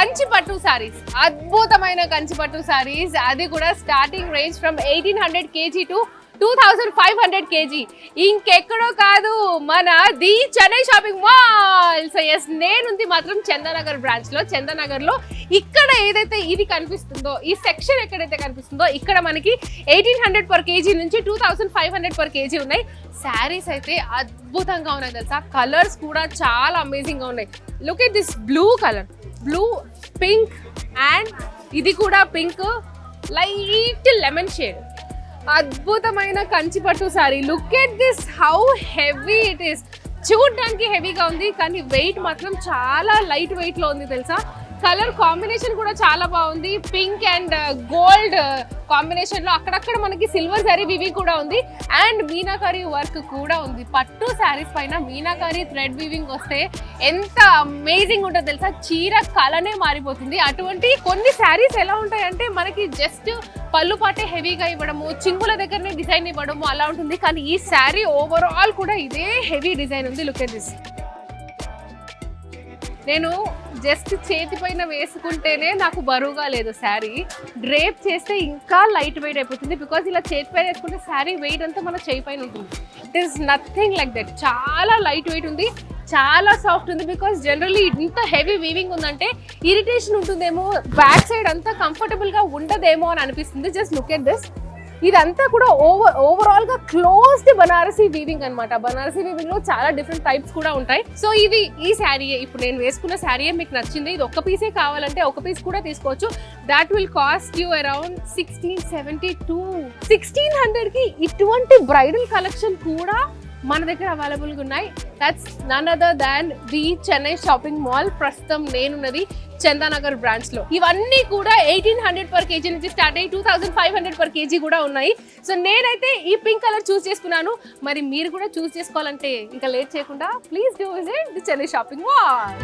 కంచి పట్టు సారీస్ అద్భుతమైన కంచి పట్టు సారీస్ అది కూడా starting range from eighteen hundred KG to two thousand five hundred KG ఇంకెక్కడో కాదు మన the Chennai shopping mall so yes నేనుంది మాత్రం చందానగర్ బ్రాంచ్లో చందానగర్లో ఇక్కడ ఏదైతే ఇది కనిపిస్తుందో ఈ సెక్షన్ ఎక్కడైతే కనిపిస్తుందో ఇక్కడ మనకి ఎయిటీన్ హండ్రెడ్ పర్ కేజీ నుంచి two thousand five hundred per KG ఉన్నాయి. శారీస్ అయితే అద్భుతంగా ఉన్నాయి తెలుసా? కలర్స్ కూడా చాలా అమేజింగ్గా ఉన్నాయి. Look at this blue colour blue pink and ఇది కూడా పింక్. Light lemon shade. అద్భుతమైన కంచి పట్టు sari. Look at this how heavy it is చూడడానికి హెవీగా ఉంది కానీ వెయిట్ మాత్రం చాలా లైట్ వెయిట్లో ఉంది తెలుసా? కలర్ కాంబినేషన్ కూడా చాలా బాగుంది. Pink and uh, gold uh, కాంబినేషన్లో అక్కడక్కడ మనకి సిల్వర్ సారీ వివి కూడా ఉంది. అండ్ మీనాకారి వర్క్ కూడా ఉంది. పట్టు శారీస్ పైన మీనాకారి థ్రెడ్ వీవింగ్ వస్తే ఎంత అమేజింగ్ ఉంటుందో తెలుసా? చీర కలనే మారిపోతుంది. అటువంటి కొన్ని శారీస్ ఎలా ఉంటాయంటే మనకి జస్ట్ పళ్ళు పాటే హెవీగా ఇవ్వడము చింగుల దగ్గరనే డిజైన్ ఇవ్వడము అలా ఉంటుంది. కానీ ఈ శారీ ఓవరాల్ కూడా ఇదే హెవీ డిజైన్ ఉంది. లుక్ ఎట్ దిస్ నేను జస్ట్ చేతి పైన వేసుకుంటేనే నాకు బరువుగా లేదు శారీ. డ్రేప్ చేస్తే ఇంకా లైట్ వెయిట్ అయిపోతుంది బికాజ్ ఇలా చేతి పైన వేసుకుంటే శారీ వెయిట్ అంతా మన చేయి పైన ఉంటుంది. It is nothing like that చాలా లైట్ వెయిట్ ఉంది చాలా సాఫ్ట్ ఉంది బికాస్ జనరల్లీ ఇంత హెవీ వీవింగ్ ఉందంటే ఇరిటేషన్ ఉంటుందేమో బ్యాక్ సైడ్ అంతా కంఫర్టబుల్గా ఉండదేమో అని అనిపిస్తుంది. జస్ట్ లుక్ ఎట్ దిస్ ఇదంతా కూడా ఓవర్ ఓవరాల్గా క్లోజ్డ్ బనారసీ వీవింగ్ అనమాట బనారసీ వీవింగ్లో చాలా డిఫరెంట్ టైప్స్ కూడా ఉంటాయి. సో ఇది ఈ శారీ ఇప్పుడు నేను వేసుకున్న శారీ మీకు నచ్చింది. ఇది ఒక పీసే కావాలంటే ఒక పీస్ కూడా తీసుకోవచ్చు. That will cost you around sixteen seventy to sixteen హండ్రెడ్కి ఇటువంటి బ్రైడల్ కలెక్షన్ కూడా మన దగ్గర అవైలబుల్గా ఉన్నాయి. That's none other than the Chennai shopping mall ప్రస్తుతం నేనున్నది చందానగర్ బ్రాంచ్లో. ఇవన్నీ కూడా ఎయిటీన్ హండ్రెడ్ పర్ కేజీ నుంచి స్టార్ట్ అయ్యి two thousand five hundred per KG కూడా ఉన్నాయి. సో నేనైతే ఈ పింక్ కలర్ చూస్ చేసుకున్నాను. మరి మీరు కూడా చూస్ చేసుకోవాలంటే ఇంకా లేట్ చేయకుండా please do visit the Chennai shopping mall